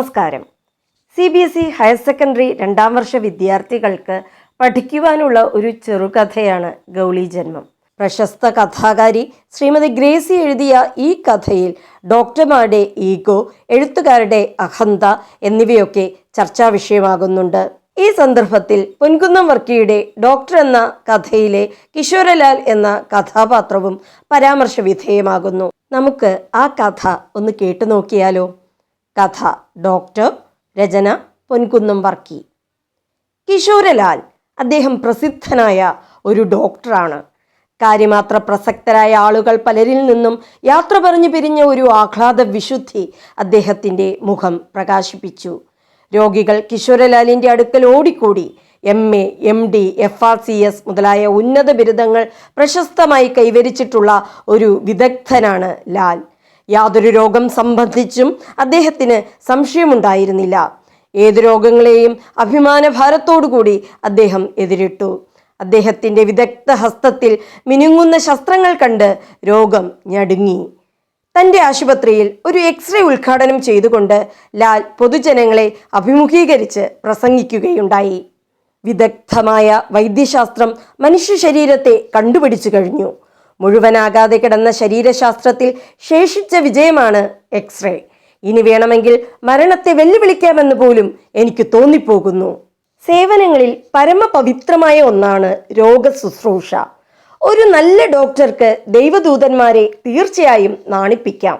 നമസ്കാരം. C B S E higher secondary രണ്ടാം വർഷ വിദ്യാർത്ഥികൾക്ക് പഠിക്കുവാനുള്ള ഒരു ചെറുകഥയാണ് ഗൗളി ജന്മം. പ്രശസ്ത കഥാകാരി ശ്രീമതി ഗ്രേസി എഴുതിയ ഈ കഥയിൽ ഡോക്ടർമാരുടെ ഈഗോ എഴുത്തുകാരുടെ അഹന്ത എന്നിവയൊക്കെ ചർച്ചാ വിഷയമാകുന്നുണ്ട്. ഈ സന്ദർഭത്തിൽ പൊൻകുന്നം വർക്കിയുടെ ഡോക്ടർ എന്ന കഥയിലെ കിഷോരലാൽ എന്ന കഥാപാത്രവും പരാമർശ വിധേയമാകുന്നു. നമുക്ക് ആ കഥ ഒന്ന് കേട്ടു നോക്കിയാലോ? കഥ ഡോക്ടർ രചന പൊൻകുന്നം വർക്കി. കിഷോരലാൽ അദ്ദേഹം പ്രസിദ്ധനായ ഒരു ഡോക്ടറാണ്. കാര്യമാത്ര പ്രസക്തരായ ആളുകൾ പലരിൽ നിന്നും യാത്ര പറഞ്ഞു പിരിഞ്ഞ ഒരു ആഹ്ലാദ വിശുദ്ധി അദ്ദേഹത്തിന്റെ മുഖം പ്രകാശിപ്പിച്ചു. രോഗികൾ കിഷോരലാലിന്റെ അടുക്കൽ ഓടിക്കൂടി. M A M D F R C S മുതലായ ഉന്നത ബിരുദങ്ങൾ പ്രശസ്തമായി കൈവരിച്ചിട്ടുള്ള ഒരു വിദഗ്ധനാണ് ലാൽ. യാതൊരു രോഗം സംബന്ധിച്ചും അദ്ദേഹത്തിന് സംശയമുണ്ടായിരുന്നില്ല. ഏത് രോഗങ്ങളെയും അഭിമാന അഭിമാനഭാരത്തോടുകൂടി അദ്ദേഹം എതിരിട്ടു. അദ്ദേഹത്തിന്റെ വിദഗ്ധ ഹസ്തത്തിൽ മിനുങ്ങുന്ന ശസ്ത്രങ്ങൾ കണ്ട് രോഗം ഞടുങ്ങി. തന്റെ ആശുപത്രിയിൽ ഒരു എക്സ്റേ ഉദ്ഘാടനം ചെയ്തുകൊണ്ട് ലാൽ പൊതുജനങ്ങളെ അഭിമുഖീകരിച്ച് പ്രസംഗിക്കുകയുണ്ടായി. വിദഗ്ധമായ വൈദ്യശാസ്ത്രം മനുഷ്യ ശരീരത്തെ കണ്ടുപിടിച്ചു കഴിഞ്ഞു. മുഴുവനാകാതെ കിടന്ന ശരീരശാസ്ത്രത്തിൽ ശേഷിച്ച വിജയമാണ് എക്സ്റേ. ഇനി വേണമെങ്കിൽ മരണത്തെ വെല്ലുവിളിക്കാമെന്ന് പോലും എനിക്ക് തോന്നിപ്പോകുന്നു. സേവനങ്ങളിൽ പരമപവിത്രമായ ഒന്നാണ് രോഗശുശ്രൂഷ. ഒരു നല്ല ഡോക്ടർക്ക് ദൈവദൂതന്മാരെ തീർച്ചയായും നാണിപ്പിക്കാം.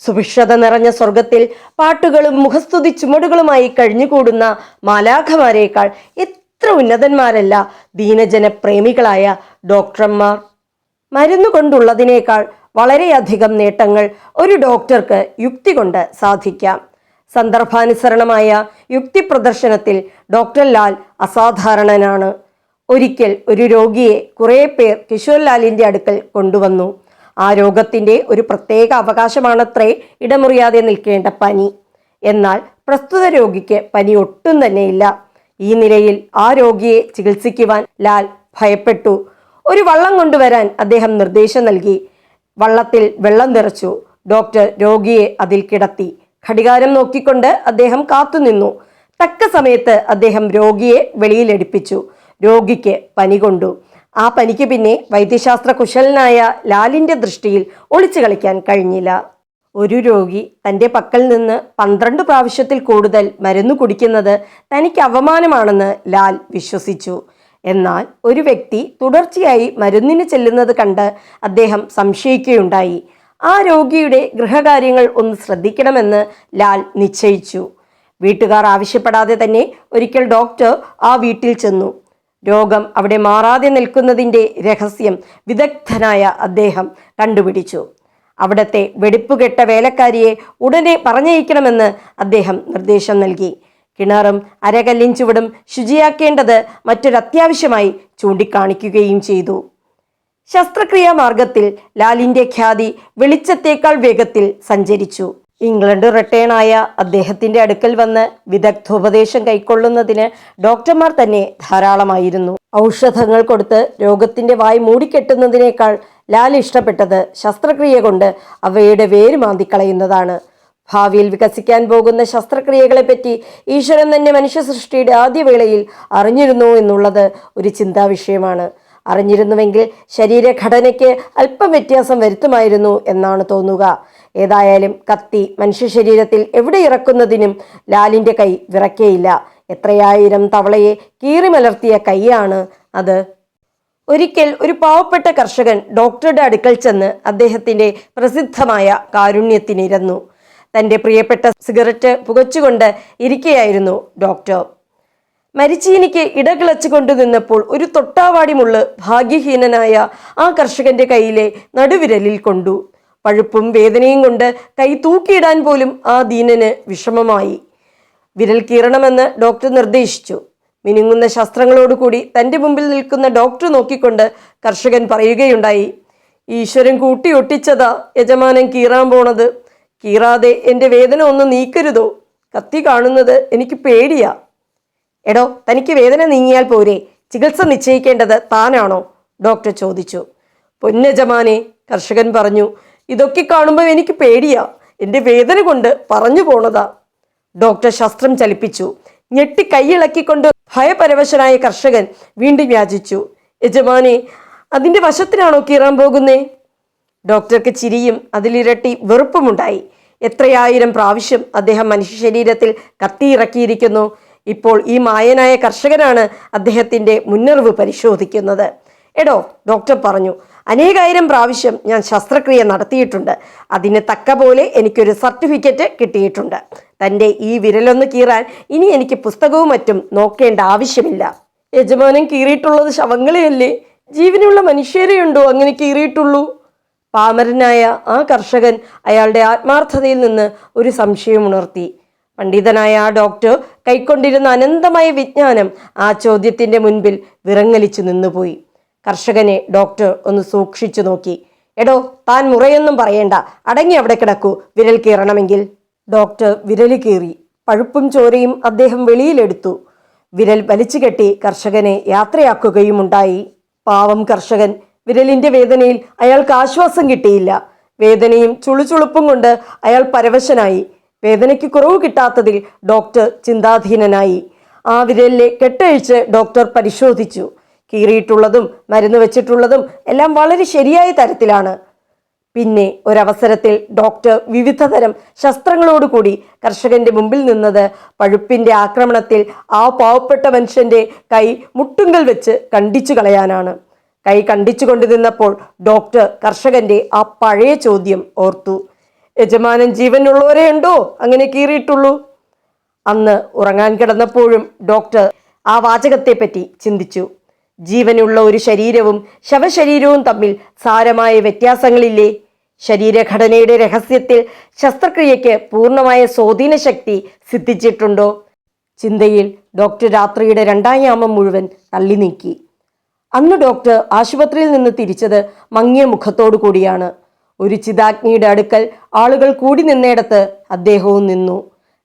സുഭിക്ഷത നിറഞ്ഞ സ്വർഗത്തിൽ പാട്ടുകളും മുഖസ്തുതി ചുമടുകളുമായി കഴിഞ്ഞുകൂടുന്ന മാലാഖമാരേക്കാൾ എത്ര ഉന്നതന്മാരല്ല ദീനജന പ്രേമികളായ ഡോക്ടർമാർ. മരുന്ന് കൊണ്ടുള്ളതിനേക്കാൾ വളരെയധികം നേട്ടങ്ങൾ ഒരു ഡോക്ടർക്ക് യുക്തി കൊണ്ട് സാധിക്കാം. സന്ദർഭാനുസരണമായ യുക്തി പ്രദർശനത്തിൽ ഡോക്ടർ ലാൽ അസാധാരണനാണ്. ഒരിക്കൽ ഒരു രോഗിയെ കുറേ പേർ കിഷോർ ലാലിന്റെ അടുക്കൽ കൊണ്ടുവന്നു. ആ രോഗത്തിന്റെ ഒരു പ്രത്യേക അവകാശമാണത്രേ ഇടമുറിയാതെ നിൽക്കേണ്ട പനി. എന്നാൽ പ്രസ്തുത രോഗിക്ക് പനി ഒട്ടും തന്നെയില്ല. ഈ നിലയിൽ ആ രോഗിയെ ചികിത്സിക്കുവാൻ ലാൽ ഭയപ്പെട്ടു. ഒരു വള്ളം കൊണ്ടുവരാൻ അദ്ദേഹം നിർദ്ദേശം നൽകി. വള്ളത്തിൽ വെള്ളം നിറച്ചു. ഡോക്ടർ രോഗിയെ അതിൽ കിടത്തി. ഘടികാരം നോക്കിക്കൊണ്ട് അദ്ദേഹം കാത്തുനിന്നു. തക്ക സമയത്ത് അദ്ദേഹം രോഗിയെ വെളിയിലെടുപ്പിച്ചു. രോഗിക്ക് പനി കൊണ്ടു. ആ പനിക്ക് പിന്നെ വൈദ്യശാസ്ത്ര കുശലനായ ലാലിന്റെ ദൃഷ്ടിയിൽ ഒളിച്ചു കളിക്കാൻ കഴിഞ്ഞില്ല. ഒരു രോഗി തന്റെ പക്കൽ നിന്ന് പന്ത്രണ്ട് പ്രാവശ്യത്തിൽ കൂടുതൽ മരുന്ന് കുടിക്കുന്നത് തനിക്ക് അവമാനമാണെന്ന് ലാൽ വിശ്വസിച്ചു. എന്നാൽ ഒരു വ്യക്തി തുടർച്ചയായി മരുന്നിന് ചെല്ലുന്നത് കണ്ട് അദ്ദേഹം സംശയിക്കുകയുണ്ടായി. ആ രോഗിയുടെ ഗൃഹകാര്യങ്ങൾ ഒന്ന് ശ്രദ്ധിക്കണമെന്ന് ലാൽ നിശ്ചയിച്ചു. വീട്ടുകാർ ആവശ്യപ്പെടാതെ തന്നെ ഒരിക്കൽ ഡോക്ടർ ആ വീട്ടിൽ ചെന്നു. രോഗം അവിടെ മാറാതെ നിൽക്കുന്നതിന്റെ രഹസ്യം വിദഗ്ധനായ അദ്ദേഹം കണ്ടുപിടിച്ചു. അവിടത്തെ വെടിപ്പുകെട്ട വേലക്കാരിയെ ഉടനെ പറഞ്ഞയക്കണമെന്ന് അദ്ദേഹം നിർദ്ദേശം നൽകി. കിണറും അരകല്ലിൻ ചുവടും ശുചിയാക്കേണ്ടത് മറ്റൊരത്യാവശ്യമായി ചൂണ്ടിക്കാണിക്കുകയും ചെയ്തു. ശസ്ത്രക്രിയാ മാർഗത്തിൽ ലാലിന്റെ ഖ്യാതി വെളിച്ചത്തേക്കാൾ വേഗത്തിൽ സഞ്ചരിച്ചു. ഇംഗ്ലണ്ട് റിട്ടേണായ അദ്ദേഹത്തിന്റെ അടുക്കൽ വന്ന് വിദഗ്ധോപദേശം കൈക്കൊള്ളുന്നതിന് ഡോക്ടർമാർ തന്നെ ധാരാളമായിരുന്നു. ഔഷധങ്ങൾ കൊടുത്ത് രോഗത്തിന്റെ വായ് മൂടിക്കെട്ടുന്നതിനേക്കാൾ ലാൽ ഇഷ്ടപ്പെട്ടത് ശസ്ത്രക്രിയ കൊണ്ട് അവയുടെ വേര് മാന്തിക്കളയുന്നതാണ്. ഭാവിയിൽ വികസിക്കാൻ പോകുന്ന ശസ്ത്രക്രിയകളെപ്പറ്റി ഈശ്വരൻ തന്നെ മനുഷ്യ സൃഷ്ടിയുടെ ആദ്യവേളയിൽ അറിഞ്ഞിരുന്നു എന്നുള്ളത് ഒരു ചിന്താ വിഷയമാണ് അറിഞ്ഞിരുന്നുവെങ്കിൽ ശരീരഘടനയ്ക്ക് അല്പം വ്യത്യാസം വരുത്തുമായിരുന്നു എന്നാണ് തോന്നുക. ഏതായാലും കത്തി മനുഷ്യ ശരീരത്തിൽ എവിടെ ഇറക്കുന്നതിനും ലാലിന്റെ കൈ വിറക്കേയില്ല. എത്രയായിരം തവളയെ കീറിമലർത്തിയ കൈയാണ് അത്. ഒരിക്കൽ ഒരു പാവപ്പെട്ട കർഷകൻ ഡോക്ടറുടെ അടുക്കൽ ചെന്ന് അദ്ദേഹത്തിന്റെ പ്രസിദ്ധമായ കാരുണ്യത്തിനിരന്നു. തന്റെ പ്രിയപ്പെട്ട സിഗരറ്റ് പുകച്ചുകൊണ്ട് ഇരിക്കുകയായിരുന്നു ഡോക്ടർ. മരിച്ചീനിക്ക് ഇടകിളച്ചു കൊണ്ടു നിന്നപ്പോൾ ഒരു തൊട്ടാവാടിമുള്ള് ഭാഗ്യഹീനനായ ആ കർഷകന്റെ കയ്യിലെ നടുവിരലിൽ കൊണ്ടു. പഴുപ്പും വേദനയും കൊണ്ട് കൈ തൂക്കിയിടാൻ പോലും ആ ദീനന് വിഷമമായി. വിരൽ കീറണമെന്ന് ഡോക്ടർ നിർദ്ദേശിച്ചു. മിനുങ്ങുന്ന ശസ്ത്രങ്ങളോടുകൂടി തന്റെ മുമ്പിൽ നിൽക്കുന്ന ഡോക്ടർ നോക്കിക്കൊണ്ട് കർഷകൻ പറയുകയുണ്ടായി ഈശ്വരൻ കൂട്ടി ഒട്ടിച്ചതാ യജമാനൻ കീറാൻ പോണത്. കീറാതെ എന്റെ വേദന ഒന്ന് നീക്കരുതോ? കത്തി കാണുന്നത് എനിക്ക് പേടിയാ. എടോ തനിക്ക് വേദന നീങ്ങിയാൽ പോരെ. ചികിത്സ നിശ്ചയിക്കേണ്ടത് താനാണോ? ഡോക്ടർ ചോദിച്ചു. പൊന്നജമാനെ കർഷകൻ പറഞ്ഞു ഇതൊക്കെ കാണുമ്പോൾ എനിക്ക് പേടിയാ. എന്റെ വേദന കൊണ്ട് പറഞ്ഞു പോണതാ. ഡോക്ടർ ശസ്ത്രം ചലിപ്പിച്ചു. ഞെട്ടി കൈയിളക്കിക്കൊണ്ട് ഭയപരവശനായ കർഷകൻ വീണ്ടും യാചിച്ചു. യജമാനെ അതിന്റെ വശത്തിനാണോ കീറാൻ പോകുന്നേ? ഡോക്ടർക്ക് ചിരിയും അതിലിരട്ടി വെറുപ്പുമുണ്ടായി. എത്രയായിരം പ്രാവശ്യം അദ്ദേഹം മനുഷ്യ ശരീരത്തിൽ കത്തിയിറക്കിയിരിക്കുന്നു. ഇപ്പോൾ ഈ മായനായ കർഷകനാണ് അദ്ദേഹത്തിന്റെ മുന്നറിവ് പരിശോധിക്കുന്നത്. എടോ ഡോക്ടർ പറഞ്ഞു അനേകായിരം പ്രാവശ്യം ഞാൻ ശസ്ത്രക്രിയ നടത്തിയിട്ടുണ്ട്. അതിന് തക്ക പോലെ എനിക്കൊരു സർട്ടിഫിക്കറ്റ് കിട്ടിയിട്ടുണ്ട്. തന്റെ ഈ വിരലൊന്ന് കീറാൻ ഇനി എനിക്ക് പുസ്തകവും മറ്റും നോക്കേണ്ട ആവശ്യമില്ല. യജമാനൻ കീറിയിട്ടുള്ളത് ശവങ്ങളെയല്ലേ? ജീവനുള്ള മനുഷ്യരെയുണ്ടോ? അങ്ങനെ കീറിയിട്ടുള്ളൂ. പാമരനായ ആ കർഷകൻ അയാളുടെ ആത്മാർത്ഥതയിൽ നിന്ന് ഒരു സംശയം ഉണർത്തി. പണ്ഡിതനായ ആ ഡോക്ടർ കൈക്കൊണ്ടിരുന്ന അനന്തമായ വിജ്ഞാനം ആ ചോദ്യത്തിന്റെ മുൻപിൽ വിറങ്ങലിച്ചു നിന്നുപോയി. കർഷകനെ ഡോക്ടർ ഒന്ന് സൂക്ഷിച്ചു നോക്കി. എടോ താൻ മുറയൊന്നും പറയേണ്ട. അടങ്ങി അവിടെ കിടക്കൂ. വിരൽ കീറണമെങ്കിൽ. ഡോക്ടർ വിരൽ കീറി. പഴുപ്പും ചോരയും അദ്ദേഹം വെളിയിലെടുത്തു. വിരൽ വലിച്ചു കെട്ടി കർഷകനെ യാത്രയാക്കുകയുമുണ്ടായി. പാവം കർഷകൻ വിരലിന്റെ വേദനയിൽ അയാൾക്ക് ആശ്വാസം കിട്ടിയില്ല. വേദനയും ചുളുചുളുപ്പും കൊണ്ട് അയാൾ പരവശനായി. വേദനയ്ക്ക് കുറവ് കിട്ടാത്തതിൽ ഡോക്ടർ ചിന്താധീനനായി. ആ വിരലിലെ കെട്ടഴിച്ച് ഡോക്ടർ പരിശോധിച്ചു. കീറിയിട്ടുള്ളതും മരുന്ന് വെച്ചിട്ടുള്ളതും എല്ലാം വളരെ ശരിയായ തരത്തിലാണ്. പിന്നെ ഒരവസരത്തിൽ ഡോക്ടർ വിവിധ തരം ശസ്ത്രങ്ങളോടുകൂടി കർഷകന്റെ മുമ്പിൽ നിന്നത് പഴുപ്പിന്റെ ആക്രമണത്തിൽ ആ പാവപ്പെട്ട മനുഷ്യന്റെ കൈ മുട്ടുങ്കൽ വെച്ച് കണ്ടിച്ചു കളയാനാണ്. കൈ കണ്ടിച്ചു കൊണ്ടു നിന്നപ്പോൾ ഡോക്ടർ കർഷകന്റെ ആ പഴയ ചോദ്യം ഓർത്തു. യജമാനൻ ജീവനുള്ളവരെ ഉണ്ടോ അങ്ങനെ കീറിയിട്ടുള്ളൂ. അന്ന് ഉറങ്ങാൻ കിടന്നപ്പോഴും ഡോക്ടർ ആ വാചകത്തെ പറ്റി ചിന്തിച്ചു. ജീവനുള്ള ഒരു ശരീരവും ശവശരീരവും തമ്മിൽ സാരമായ വ്യത്യാസങ്ങളില്ലേ? ശരീരഘടനയുടെ രഹസ്യത്തിൽ ശസ്ത്രക്രിയയ്ക്ക് പൂർണമായ സ്വാധീന ശക്തി സിദ്ധിച്ചിട്ടുണ്ടോ? ചിന്തയിൽ ഡോക്ടർ രാത്രിയുടെ രണ്ടാം യാമം മുഴുവൻ തള്ളി നീക്കി. അന്ന് ഡോക്ടർ ആശുപത്രിയിൽ നിന്ന് തിരിച്ചത് മങ്ങിയ മുഖത്തോടു കൂടിയാണ്. ഒരു ചിതാഗ്നിയുടെ അടുക്കൽ ആളുകൾ കൂടി നിന്നിടത്ത് അദ്ദേഹവും നിന്നു.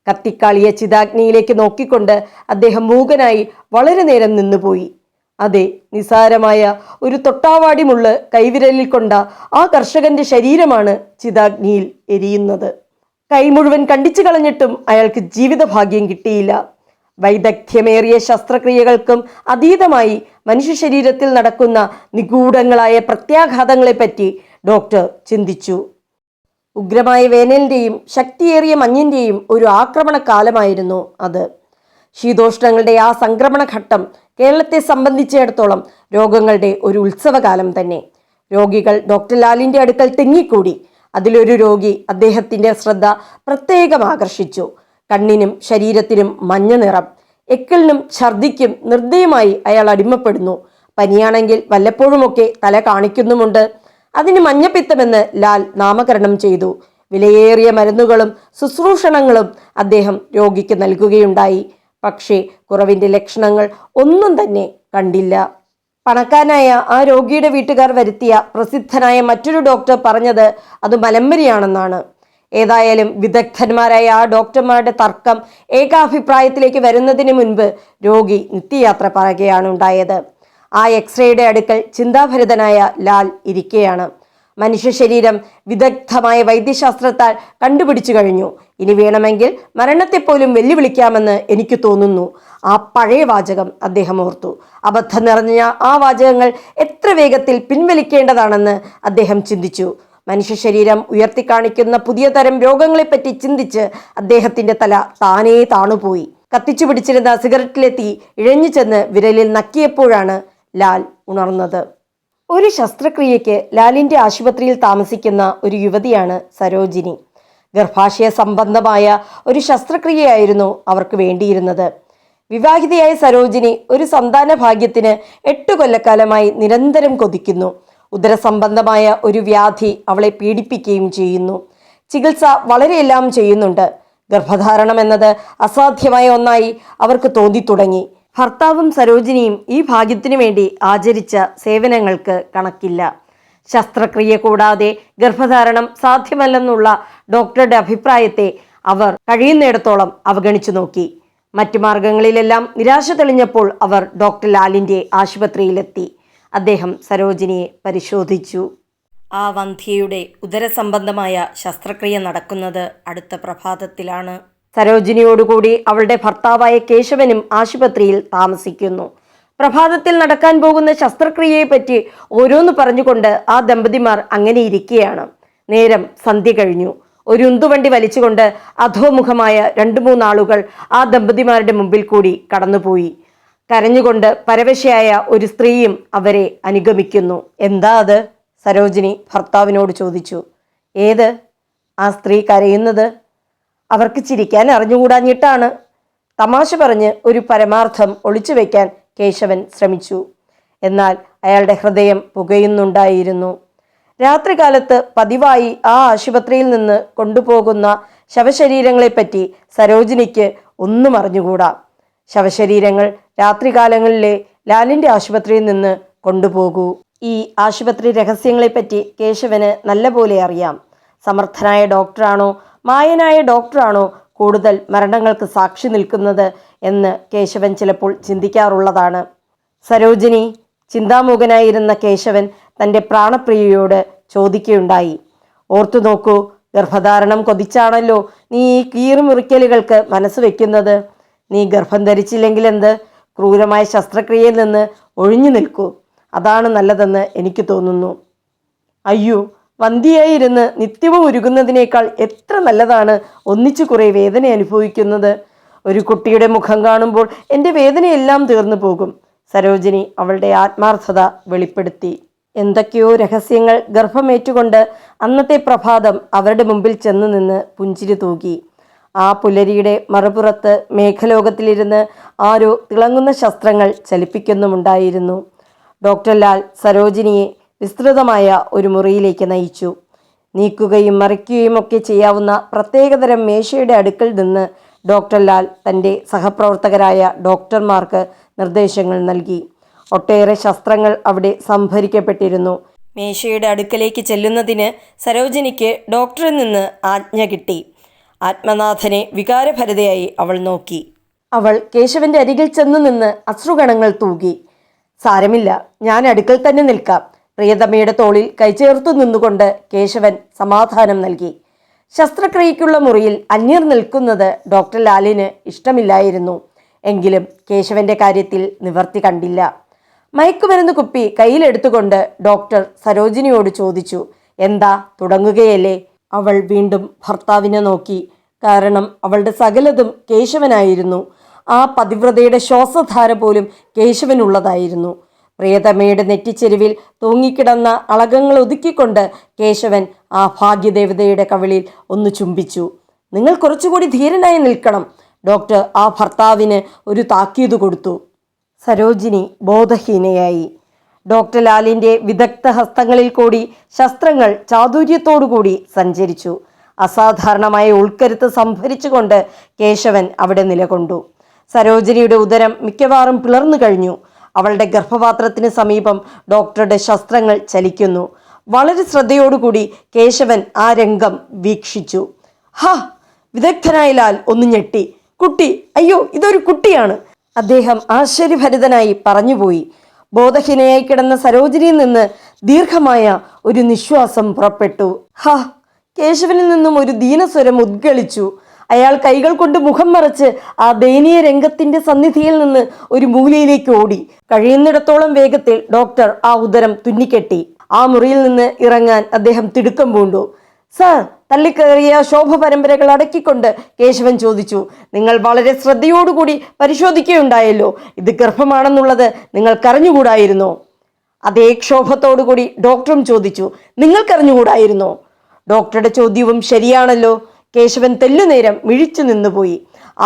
കത്തിക്കാളിയ ചിതാഗ്നിയിലേക്ക് നോക്കിക്കൊണ്ട് അദ്ദേഹം മൂകനായി വളരെ നേരം നിന്നുപോയി. അതെ നിസാരമായ ഒരു തൊട്ടാവാടിമുള്ള കൈവിരലിൽ കൊണ്ട ആ കർഷകന്റെ ശരീരമാണ് ചിതാഗ്നിയിൽ എരിയുന്നത്. കൈ മുഴുവൻ കണ്ടിച്ചു കളഞ്ഞിട്ടും അയാൾക്ക് ജീവിതഭാഗ്യം കിട്ടിയില്ല. വൈദഗ്ധ്യമേറിയ ശസ്ത്രക്രിയകൾക്കും അതീതമായി മനുഷ്യ ശരീരത്തിൽ നടക്കുന്ന നിഗൂഢങ്ങളായ പ്രത്യാഘാതങ്ങളെപ്പറ്റി ഡോക്ടർ ചിന്തിച്ചു. ഉഗ്രമായ വേനലിന്റെയും ശക്തിയേറിയ മഞ്ഞിന്റെയും ഒരു ആക്രമണ കാലമായിരുന്നു അത്. ശീതോഷ്ണങ്ങളുടെ ആ സംക്രമണ ഘട്ടം കേരളത്തെ സംബന്ധിച്ചിടത്തോളം രോഗങ്ങളുടെ ഒരു ഉത്സവകാലം തന്നെ. രോഗികൾ ഡോക്ടർ ലാലിന്റെ അടുക്കൽ തിങ്ങിക്കൂടി. അതിലൊരു രോഗി അദ്ദേഹത്തിന്റെ ശ്രദ്ധ പ്രത്യേകം ആകർഷിച്ചു. കണ്ണിനും ശരീരത്തിനും മഞ്ഞ നിറം. എക്കലിനും ഛർദിക്കും നിർദ്ദയമായി അയാൾ അടിമപ്പെടുന്നു. പനിയാണെങ്കിൽ വല്ലപ്പോഴുമൊക്കെ തല കാണിക്കുന്നുമുണ്ട്. അതിന് മഞ്ഞപ്പിത്തമെന്ന് ലാൽ നാമകരണം ചെയ്തു. വിലയേറിയ മരുന്നുകളും ശുശ്രൂഷണങ്ങളും അദ്ദേഹം രോഗിക്ക് നൽകുകയുണ്ടായി. പക്ഷേ കുറവിന്റെ ലക്ഷണങ്ങൾ ഒന്നും തന്നെ കണ്ടില്ല. പണക്കാരനായ ആ രോഗിയുടെ വീട്ടുകാർ വരുത്തിയ പ്രസിദ്ധനായ മറ്റൊരു ഡോക്ടർ പറഞ്ഞത് അത് മലമ്പരിയാണെന്നാണ് ഏതായാലും വിദഗ്ധന്മാരായ ആ ഡോക്ടർമാരുടെ തർക്കം ഏകാഭിപ്രായത്തിലേക്ക് വരുന്നതിന് മുൻപ് രോഗി നിത്യയാത്ര പറയുകയാണ് ഉണ്ടായത്. ആ എക്സ്റേയുടെ അടുക്കൽ ചിന്താഭരിതനായ ലാൽ ഇരിക്കുകയാണ് മനുഷ്യ ശരീരം വിദഗ്ധമായ വൈദ്യശാസ്ത്രത്താൽ കണ്ടുപിടിച്ചു കഴിഞ്ഞു. ഇനി വേണമെങ്കിൽ മരണത്തെപ്പോലും വെല്ലുവിളിക്കാമെന്ന് എനിക്ക് തോന്നുന്നു. ആ പഴയ വാചകം അദ്ദേഹം ഓർത്തു. അബദ്ധം നിറഞ്ഞ ആ വാചകങ്ങൾ എത്ര വേഗത്തിൽ പിൻവലിക്കേണ്ടതാണെന്ന് അദ്ദേഹം ചിന്തിച്ചു. മനുഷ്യ ശരീരം ഉയർത്തിക്കാണിക്കുന്ന പുതിയ തരം രോഗങ്ങളെപ്പറ്റി ചിന്തിച്ച് അദ്ദേഹത്തിന്റെ തല താനേ താണുപോയി. കത്തിച്ചു പിടിച്ചിരുന്ന സിഗരറ്റിലെത്തി ഇഴഞ്ഞു ചെന്ന് വിരലിൽ നക്കിയപ്പോഴാണ് ലാൽ ഉണർന്നത്. ഒരു ശസ്ത്രക്രിയയ്ക്ക് ലാലിന്റെ ആശുപത്രിയിൽ താമസിക്കുന്ന ഒരു യുവതിയാണ് സരോജിനി. ഗർഭാശയ സംബന്ധമായ ഒരു ശസ്ത്രക്രിയയായിരുന്നു അവർക്ക് വേണ്ടിയിരുന്നത്. വിവാഹിതയായ സരോജിനി ഒരു സന്താന ഭാഗ്യത്തിന് എട്ട് കൊല്ലക്കാലമായി നിരന്തരം കൊതിക്കുന്നു. ഉദരസംബന്ധമായ ഒരു വ്യാധി അവളെ പീഡിപ്പിക്കുകയും ചെയ്യുന്നു. ചികിത്സ വളരെയെല്ലാം ചെയ്യുന്നുണ്ട്. ഗർഭധാരണം എന്നത് അസാധ്യമായ ഒന്നായി അവർക്ക് തോന്നി തുടങ്ങി ഭർത്താവും സരോജിനിയും ഈ ഭാഗ്യത്തിനു വേണ്ടി ആചരിച്ച സേവനങ്ങൾക്ക് കണക്കില്ല. ശസ്ത്രക്രിയ കൂടാതെ ഗർഭധാരണം സാധ്യമല്ലെന്നുള്ള ഡോക്ടറുടെ അഭിപ്രായത്തെ അവർ കഴിയുന്നിടത്തോളം അവഗണിച്ചു നോക്കി. മറ്റു മാർഗങ്ങളിലെല്ലാം നിരാശ തെളിഞ്ഞപ്പോൾ അവർ ഡോക്ടർ ലാലിന്റെ ആശുപത്രിയിലെത്തി. അദ്ദേഹം സരോജിനിയെ പരിശോധിച്ചു. ആ വന്ധ്യയുടെ ഉദരസംബന്ധമായ ശസ്ത്രക്രിയ നടക്കുന്നത് അടുത്ത പ്രഭാതത്തിലാണ്. സരോജിനിയോടുകൂടി അവളുടെ ഭർത്താവായ കേശവനും ആശുപത്രിയിൽ താമസിക്കുന്നു. പ്രഭാതത്തിൽ നടക്കാൻ പോകുന്ന ശസ്ത്രക്രിയയെപ്പറ്റി ഓരോന്ന് പറഞ്ഞുകൊണ്ട് ആ ദമ്പതിമാർ അങ്ങനെ ഇരിക്കുകയാണ്. നേരം സന്ധ്യ കഴിഞ്ഞു. ഒരു ഉന്തുവണ്ടി വലിച്ചുകൊണ്ട് അധോമുഖമായ രണ്ടു മൂന്നാളുകൾ ആ ദമ്പതിമാരുടെ മുമ്പിൽ കൂടി കടന്നുപോയി. കരഞ്ഞുകൊണ്ട് പരവശയായ ഒരു സ്ത്രീയും അവരെ അനുഗമിക്കുന്നു. എന്താ അത്? സരോജിനി ഭർത്താവിനോട് ചോദിച്ചു. ഏത്? ആ സ്ത്രീ കരയുന്നത്? അവർക്ക് ചിരിക്കാൻ അറിഞ്ഞുകൂടാഞ്ഞിട്ടാണ്. തമാശ പറഞ്ഞ് ഒരു പരമാർത്ഥം ഒളിച്ചു വയ്ക്കാൻ കേശവൻ ശ്രമിച്ചു. എന്നാൽ അയാളുടെ ഹൃദയം പുകയുന്നുണ്ടായിരുന്നു. രാത്രികാലത്ത് പതിവായി ആ ആശുപത്രിയിൽ നിന്ന് കൊണ്ടുപോകുന്ന ശവശരീരങ്ങളെപ്പറ്റി സരോജിനിക്ക് ഒന്നും അറിഞ്ഞുകൂടാ. ശവശരീരങ്ങൾ രാത്രികാലങ്ങളിലെ ലാലിന്റെ ആശുപത്രിയിൽ നിന്ന് കൊണ്ടുപോകൂ. ഈ ആശുപത്രി രഹസ്യങ്ങളെപ്പറ്റി കേശവന് നല്ലപോലെ അറിയാം. സമർത്ഥനായ ഡോക്ടറാണോ മായനായ ഡോക്ടറാണോ കൂടുതൽ മരണങ്ങൾക്ക് സാക്ഷി നിൽക്കുന്നത് എന്ന് കേശവൻ ചിലപ്പോൾ ചിന്തിക്കാറുള്ളതാണ്. സരോജിനി ചിന്താമുഖനായിരുന്ന കേശവൻ തന്റെ പ്രാണപ്രിയയോട് ചോദിക്കുകയുണ്ടായി. ഓർത്തു നോക്കൂ ഗർഭധാരണം കൊതിച്ചാണല്ലോ നീ ഈ കീറുമുറിക്കലുകൾക്ക് മനസ്സ് വെക്കുന്നത്? നീ ഗർഭം ധരിച്ചില്ലെങ്കിൽ എന്ത് ക്രൂരമായ ശസ്ത്രക്രിയയിൽ നിന്ന് ഒഴിഞ്ഞു നിൽക്കൂ. അതാണ് നല്ലതെന്ന് എനിക്ക് തോന്നുന്നു. അയ്യോ വന്ധിയായിരുന്ന് നിത്യവും ഉരുകുന്നതിനേക്കാൾ എത്ര നല്ലതാണ് ഒന്നിച്ചു കുറേ വേദന അനുഭവിക്കുന്നത്? ഒരു കുട്ടിയുടെ മുഖം കാണുമ്പോൾ എന്റെ വേദനയെല്ലാം തീർന്നു പോകും. സരോജിനി അവളുടെ ആത്മാർത്ഥത വെളിപ്പെടുത്തി. എന്തൊക്കെയോ രഹസ്യങ്ങൾ ഗർഭമേറ്റുകൊണ്ട് അന്നത്തെ പ്രഭാതം അവരുടെ മുമ്പിൽ ചെന്ന് നിന്ന് പുഞ്ചിരി തൂകി. ആ പുലരിയുടെ മറുപുറത്ത് മേഘലോകത്തിലിരുന്ന് ആരോ തിളങ്ങുന്ന ശസ്ത്രങ്ങൾ ചലിപ്പിക്കുന്നുമുണ്ടായിരുന്നു. ഡോക്ടർ ലാൽ സരോജിനിയെ വിസ്തൃതമായ ഒരു മുറിയിലേക്ക് നയിച്ചു. നീക്കുകയും മറിക്കുകയും ഒക്കെ ചെയ്യാവുന്ന പ്രത്യേകതരം മേശയുടെ അടുക്കൽ നിന്ന് ഡോക്ടർ ലാൽ തന്റെ സഹപ്രവർത്തകരായ ഡോക്ടർമാർക്ക് നിർദ്ദേശങ്ങൾ നൽകി. ഒട്ടേറെ ശസ്ത്രങ്ങൾ അവിടെ സംഭരിക്കപ്പെട്ടിരുന്നു. മേശയുടെ അടുക്കലേക്ക് ചെല്ലുന്നതിന് സരോജിനിക്ക് ഡോക്ടറിൽ നിന്ന് ആജ്ഞ കിട്ടി. ആത്മനാഥനെ വികാരഭരിതയായി അവൾ നോക്കി. അവൾ കേശവന്റെ അരികിൽ ചെന്നു നിന്ന് അശ്രുഗണങ്ങൾ തൂകി. സാരമില്ല ഞാൻ അടുക്കൽ തന്നെ നിൽക്കാം. പ്രിയതമയുടെ തോളിൽ കൈചേർത്തു നിന്നുകൊണ്ട് കേശവൻ സമാധാനം നൽകി. ശസ്ത്രക്രിയയ്ക്കുള്ള മുറിയിൽ അന്യർ നിൽക്കുന്നത് ഡോക്ടർ ലാലിന് ഇഷ്ടമില്ലായിരുന്നു. എങ്കിലും കേശവന്റെ കാര്യത്തിൽ നിവർത്തി കണ്ടില്ല. മയക്കുമരുന്ന് കുപ്പി കയ്യിലെടുത്തുകൊണ്ട് ഡോക്ടർ സരോജിനിയോട് ചോദിച്ചു എന്താ തുടങ്ങുകയല്ലേ? അവൾ വീണ്ടും ഭർത്താവിനെ നോക്കി കാരണം അവളുടെ സകലതും കേശവനായിരുന്നു. ആ പതിവ്രതയുടെ ശ്വാസധാര പോലും കേശവനുള്ളതായിരുന്നു. പ്രിയതമയുടെ നെറ്റിച്ചെരുവിൽ തൂങ്ങിക്കിടന്ന അളകങ്ങൾ ഒതുക്കിക്കൊണ്ട് കേശവൻ ആ ഭാഗ്യദേവതയുടെ കവിളിൽ ഒന്ന് ചുംബിച്ചു. നിങ്ങൾ കുറച്ചുകൂടി ധീരനായി നിൽക്കണം ഡോക്ടർ ആ ഭർത്താവിന് ഒരു താക്കീത് കൊടുത്തു. സരോജിനി ബോധഹീനയായി. ഡോക്ടർ ലാലിന്റെ വിദഗ്ധ ഹസ്തങ്ങളിൽ കൂടി ശസ്ത്രങ്ങൾ ചാതുര്യത്തോടുകൂടി സഞ്ചരിച്ചു. അസാധാരണമായ ഉൾക്കരുത്ത് സംഭരിച്ചുകൊണ്ട് കേശവൻ അവിടെ നിലകൊണ്ടു. സരോജിനിയുടെ ഉദരം മിക്കവാറും പിളർന്നു കഴിഞ്ഞു. അവളുടെ ഗർഭപാത്രത്തിന് സമീപം ഡോക്ടറുടെ ശസ്ത്രങ്ങൾ ചലിക്കുന്നു. വളരെ ശ്രദ്ധയോടുകൂടി കേശവൻ ആ രംഗം വീക്ഷിച്ചു. ഹ വിദഗ്ധനായ ലാൽ ഒന്ന് ഞെട്ടി. കുട്ടി അയ്യോ ഇതൊരു കുട്ടിയാണ്. അദ്ദേഹം ആശ്ചര്യഭരിതനായി പറഞ്ഞുപോയി. ബോധഹീനയായി കിടന്ന സരോജിനിയിൽ നിന്ന് ദീർഘമായ ഒരു നിശ്വാസം പുറപ്പെട്ടു. ഹാ കേശവനിൽ നിന്നും ഒരു ദീനസ്വരം ഉദ്ഗളിച്ചു. അയാൾ കൈകൾ കൊണ്ട് മുഖം മറച്ച് ആ ദയനീയ രംഗത്തിന്റെ സന്നിധിയിൽ നിന്ന് ഒരു മൂലയിലേക്ക് ഓടി. കഴിയുന്നിടത്തോളം വേഗത്തിൽ ഡോക്ടർ ആ ഉദരം തുന്നിക്കെട്ടി. ആ മുറിയിൽ നിന്ന് ഇറങ്ങാൻ അദ്ദേഹം തിടുക്കം പൂണ്ടു. സർ തള്ളിക്കയറിയ ശോഭ പരമ്പരകൾ അടക്കിക്കൊണ്ട് കേശവൻ ചോദിച്ചു. നിങ്ങൾ വളരെ ശ്രദ്ധയോടുകൂടി പരിശോധിക്കുകയുണ്ടായല്ലോ. ഇത് ഗർഭമാണെന്നുള്ളത് നിങ്ങൾ നിങ്ങൾക്കറിഞ്ഞുകൂടായിരുന്നോ. അതേ ക്ഷോഭത്തോടുകൂടി ഡോക്ടറും ചോദിച്ചു. നിങ്ങൾക്കറിഞ്ഞുകൂടായിരുന്നോ. ഡോക്ടറുടെ ചോദ്യവും ശരിയാണല്ലോ. കേശവൻ തെല്ലുനേരം മിഴിച്ചു നിന്നുപോയി.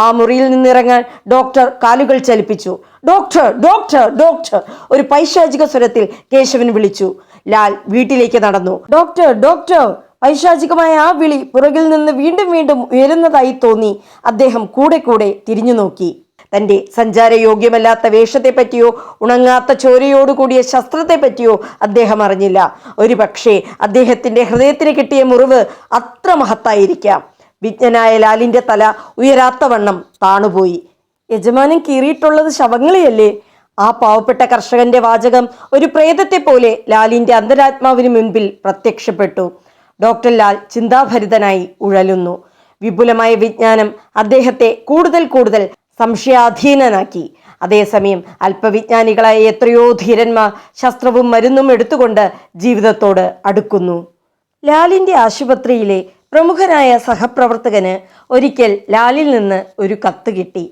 ആ മുറിയിൽ നിന്നിറങ്ങാൻ ഡോക്ടർ കാലുകൾ ചലിപ്പിച്ചു. ഡോക്ടർ ഡോക്ടർ ഡോക്ടർ ഒരു പൈശാചിക സ്വരത്തിൽ കേശവൻ വിളിച്ചു. ലാൽ വീട്ടിലേക്ക് നടന്നു. ഡോക്ടർ ഡോക്ടർ പൈശാചികമായ ആ വിളി പുറകിൽ നിന്ന് വീണ്ടും വീണ്ടും ഉയരുന്നതായി തോന്നി. അദ്ദേഹം കൂടെ കൂടെ തിരിഞ്ഞു നോക്കി തന്റെ സഞ്ചാരയോഗ്യമല്ലാത്ത വേഷത്തെപ്പറ്റിയോ ഉണങ്ങാത്ത ചോരയോട് കൂടിയ ശസ്ത്രത്തെ പറ്റിയോ അദ്ദേഹം അറിഞ്ഞില്ല. ഒരു പക്ഷേ അദ്ദേഹത്തിന്റെ ഹൃദയത്തിന് കിട്ടിയ മുറിവ് അത്ര മഹത്തായിരിക്കാം. വിജ്ഞനായ ലാലിന്റെ തല ഉയരാത്ത വണ്ണം താണുപോയി. യജമാനൻ കീറിയിട്ടുള്ളത് ശവങ്ങളെയല്ലേ? ആ പാവപ്പെട്ട കർഷകന്റെ വാചകം ഒരു പ്രേതത്തെ പോലെ ലാലിന്റെ അന്തരാത്മാവിന് മുൻപിൽ പ്രത്യക്ഷപ്പെട്ടു. ഡോക്ടർ ലാൽ ചിന്താഭരിതനായി ഉഴലുന്നു. വിപുലമായ വിജ്ഞാനം അദ്ദേഹത്തെ കൂടുതൽ കൂടുതൽ സംശയാധീനനാക്കി. അതേസമയം അല്പവിജ്ഞാനികളായ എത്രയോ ധീരന്മാർ ശസ്ത്രവും മരുന്നും എടുത്തുകൊണ്ട് ജീവിതത്തോട് അടുക്കുന്നു. ലാലിന്റെ ആശുപത്രിയിലെ പ്രമുഖനായ സഹപ്രവർത്തകന് ഒരിക്കൽ ലാലിൽ നിന്ന് ഒരു കത്ത് കിട്ടി.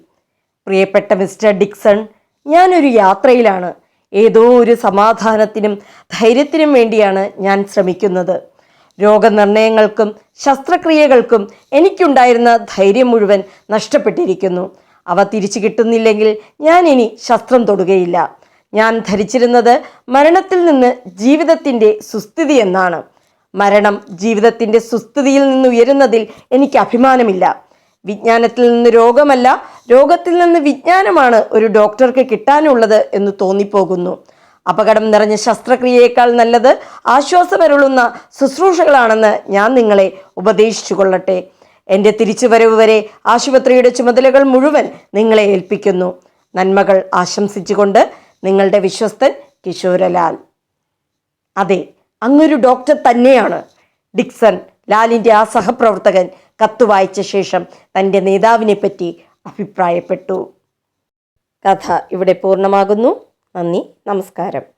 പ്രിയപ്പെട്ട മിസ്റ്റർ ഡിക്സൺ ഞാനൊരു യാത്രയിലാണ്. ഏതോ ഒരു സമാധാനത്തിനും ധൈര്യത്തിനും വേണ്ടിയാണ് ഞാൻ ശ്രമിക്കുന്നത്. രോഗനിർണയങ്ങൾക്കും ശസ്ത്രക്രിയകൾക്കും എനിക്കുണ്ടായിരുന്ന ധൈര്യം മുഴുവൻ നഷ്ടപ്പെട്ടിരിക്കുന്നു. അവ തിരിച്ചു കിട്ടുന്നില്ലെങ്കിൽ ഞാൻ ഇനി ശസ്ത്രം തൊടുകയില്ല. ഞാൻ ധരിച്ചിരുന്നത് മരണത്തിൽ നിന്ന് ജീവിതത്തിന്റെ സുസ്ഥിതി എന്നാണ്. മരണം ജീവിതത്തിന്റെ സുസ്ഥിതിയിൽ നിന്ന് ഉയരുന്നതിൽ എനിക്ക് അഭിമാനമില്ല. വിജ്ഞാനത്തിൽ നിന്ന് രോഗമല്ല രോഗത്തിൽ നിന്ന് വിജ്ഞാനമാണ് ഒരു ഡോക്ടർക്ക് കിട്ടാനുള്ളത് എന്ന് തോന്നിപ്പോകുന്നു. അപകടം നിറഞ്ഞ ശസ്ത്രക്രിയയേക്കാൾ നല്ലത് ആശ്വാസമരുളുന്ന ശുശ്രൂഷകളാണെന്ന് ഞാൻ നിങ്ങളെ ഉപദേശിച്ചു കൊള്ളട്ടെ എന്റെ തിരിച്ചുവരവ് വരെ ആശുപത്രിയുടെ ചുമതലകൾ മുഴുവൻ നിങ്ങളെ ഏൽപ്പിക്കുന്നു. നന്മകൾ ആശംസിച്ചുകൊണ്ട് നിങ്ങളുടെ വിശ്വസ്തൻ കിഷോരലാൽ. അതെ അങ്ങൊരു ഡോക്ടർ തന്നെയാണ്. ഡിക്സൺ ലാലിന്റെ ആ സഹപ്രവർത്തകൻ കത്ത് വായിച്ച ശേഷം തന്റെ നേതാവിനെ പറ്റി അഭിപ്രായപ്പെട്ടു. കഥ ഇവിടെ പൂർണമാകുന്നു. നന്ദി നമസ്കാരം.